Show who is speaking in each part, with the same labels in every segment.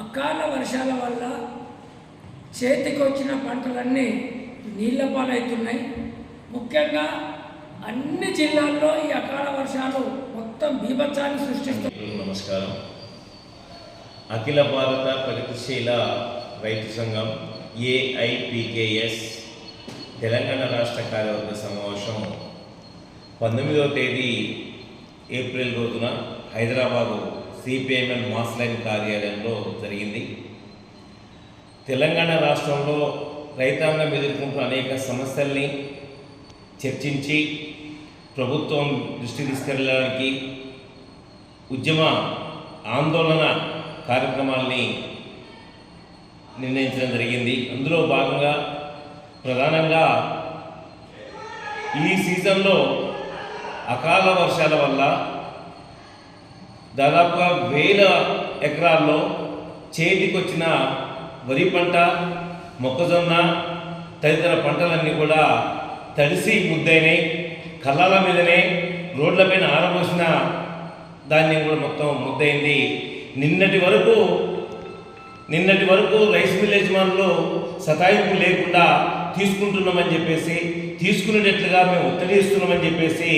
Speaker 1: అకాల వర్షాల వల్ల చేతికి వచ్చిన పంటలన్నీ నీళ్ళ పాలవుతున్నాయి ముఖ్యంగా అన్ని జిల్లాల్లో ఈ అకాల వర్షాలు మొత్తం బీభత్సాన్ని సృష్టిస్తున్నాయి.
Speaker 2: నమస్కారం. అఖిల భారత ప్రగతిశీల రైతు సంఘం ఏఐపికేఎస్ తెలంగాణ రాష్ట్ర కార్యవర్గ సమావేశం పంతొమ్మిదవ తేదీ ఏప్రిల్ రోజున హైదరాబాదు సిపిఎంఎల్ మాస్లైన్ కార్యాలయంలో జరిగింది. తెలంగాణ రాష్ట్రంలో రైతాంగం ఎదుర్కొంటున్న అనేక సమస్యల్ని చర్చించి ప్రభుత్వం దృష్టి తీసుకెళ్ళడానికి ఉద్యమ ఆందోళన కార్యక్రమాల్ని నిర్ణయించడం జరిగింది. అందులో భాగంగా ప్రధానంగా ఈ సీజన్లో అకాల వర్షాల వల్ల దాదాపుగా వేల ఎకరాల్లో చేతికొచ్చిన వరి పంట మొక్కజొన్న తదితర పంటలన్నీ కూడా తడిసి ముద్దైనాయి కళ్ళాల మీదనే రోడ్లపైన ఆరబోసిన ధాన్యం కూడా మొత్తం ముద్దయింది. నిన్నటి వరకు నిన్నటి వరకు రైస్ మిల్ యజమానులు సతాయింపు లేకుండా తీసుకుంటున్నామని చెప్పేసి తీసుకునేటట్లుగా మేము ఒత్తిడి ఇస్తున్నామని చెప్పేసి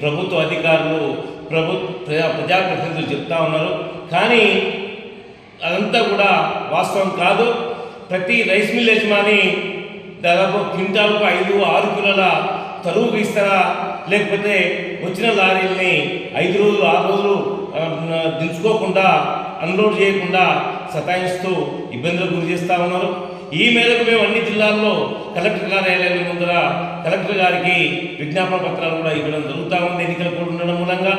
Speaker 2: ప్రభుత్వ అధికారులు ప్రభు ప్రజా ప్రజాప్రతినిధులు చెప్తా ఉన్నారు. కానీ అదంతా కూడా వాస్తవం కాదు. ప్రతి రైస్ మిల్ యజమాని దాదాపు క్వింటాల్కు ఐదు ఆరు కిలోల తరువు ఇస్తారా లేకపోతే వచ్చిన లారీల్ని ఐదు రోజులు ఆరు రోజులు దించుకోకుండా అన్లోడ్ చేయకుండా సతాయిస్తూ ఇబ్బందులకు గురి చేస్తూ ఉన్నారు. ఈ మేరకు మేము అన్ని జిల్లాల్లో కలెక్టర్ కార్యాలయాల ముందర కలెక్టర్ గారికి విజ్ఞాపన పత్రాలు కూడా ఇవ్వడం జరుగుతూ ఉంది. ఎన్నికలు కూడా ఉండడం మూలంగా.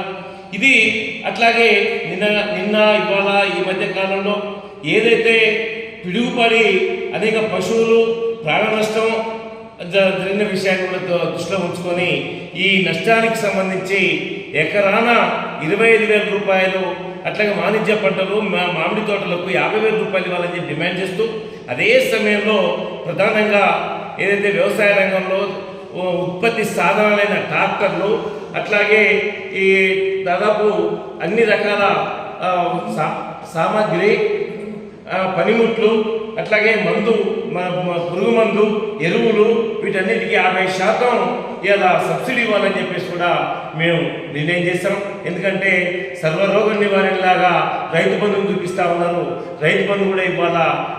Speaker 2: ఇది అట్లాగే నిన్న నిన్న ఇవాళ ఈ మధ్య కాలంలో ఏదైతే పిడుగుపడి అనేక పశువులు ప్రాణ నష్టం జరిగిన విషయాన్ని కూడా దృష్టిలో ఉంచుకొని ఈ నష్టానికి సంబంధించి ఎకరాన ఇరవై ఐదు వేల రూపాయలు అట్లాగే వాణిజ్య పంటలు మా మామిడి తోటలకు యాభై వేల రూపాయలు ఇవ్వాలని చెప్పి డిమాండ్ చేస్తూ అదే సమయంలో ప్రధానంగా ఏదైతే వ్యవసాయ రంగంలో ఉత్పత్తి సాధనాలైన ట్రాక్టర్లు అట్లాగే ఈ దాదాపు అన్ని రకాల సా- సామాగ్రి పనిముట్లు అట్లాగే మందు పురుగు మందు ఎరువులు వీటన్నిటికీ యాభై శాతం ఇలా సబ్సిడీ ఇవ్వాలని చెప్పేసి కూడా మేము నిర్ణయం చేస్తాం ఎందుకంటే సర్వరోగ నివారణలాగా రైతు బంధువులు చూపిస్తా ఉన్నారు. రైతు బంధు కూడా ఇవాళ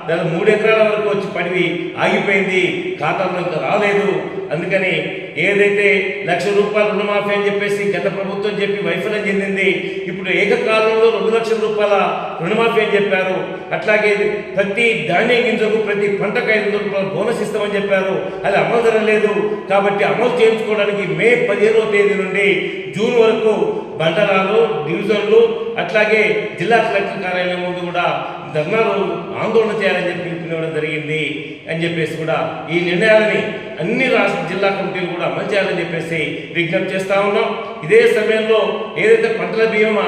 Speaker 2: దాని మూడు ఎకరాల వరకు వచ్చి పడివి ఆగిపోయింది ఖాతాలో ఇంకా రాలేదు. అందుకని ఏదైతే లక్ష రూపాయలు రుణమాఫీ అని చెప్పేసి గత ప్రభుత్వం చెప్పి వైఫల్యం చెందింది ఇప్పుడు ఏకకాలంలో రెండు లక్షల రూపాయల రుణమాఫీ అని చెప్పారు. అట్లాగే ప్రతి ధాన్యం గింజకు ప్రతి పంటకు ఐదు వందల రూపాయల బోనస్ ఇస్తామని చెప్పారు. అది అమలు జరగలేదు. కాబట్టి అమలు చేయించుకోవడానికి మే పదిహేనవ తేదీ నుండి జూన్ వరకు బండరాలు డివిజన్లు అట్లాగే జిల్లా కలెక్టర్ కార్యాలయం ముందు కూడా ధర్నాలు ఆందోళన చేయాలని చెప్పి పిలవడం జరిగింది అని చెప్పేసి కూడా ఈ నిర్ణయాలని అన్ని రాష్ట్ర జిల్లా కమిటీలు కూడా అమలు చేయాలని చెప్పేసి విజ్ఞప్తి చేస్తూ ఉన్నాం. ఇదే సమయంలో ఏదైతే పంటల బీమా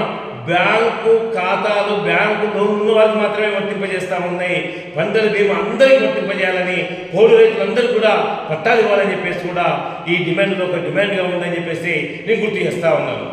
Speaker 2: బ్యాంకు ఖాతాలు బ్యాంకు లోన్ ఉన్న వాళ్ళకి మాత్రమే వర్తింపజేస్తా ఉన్నాయి పంటల బీమా అందరికీ వర్తింపజేయాలని పోడు రైతులందరూ కూడా పట్టాలు ఇవ్వాలని చెప్పేసి కూడా ఈ డిమాండ్లో ఒక డిమాండ్గా ఉందని చెప్పేసి నేను గుర్తు చేస్తూ ఉన్నాను.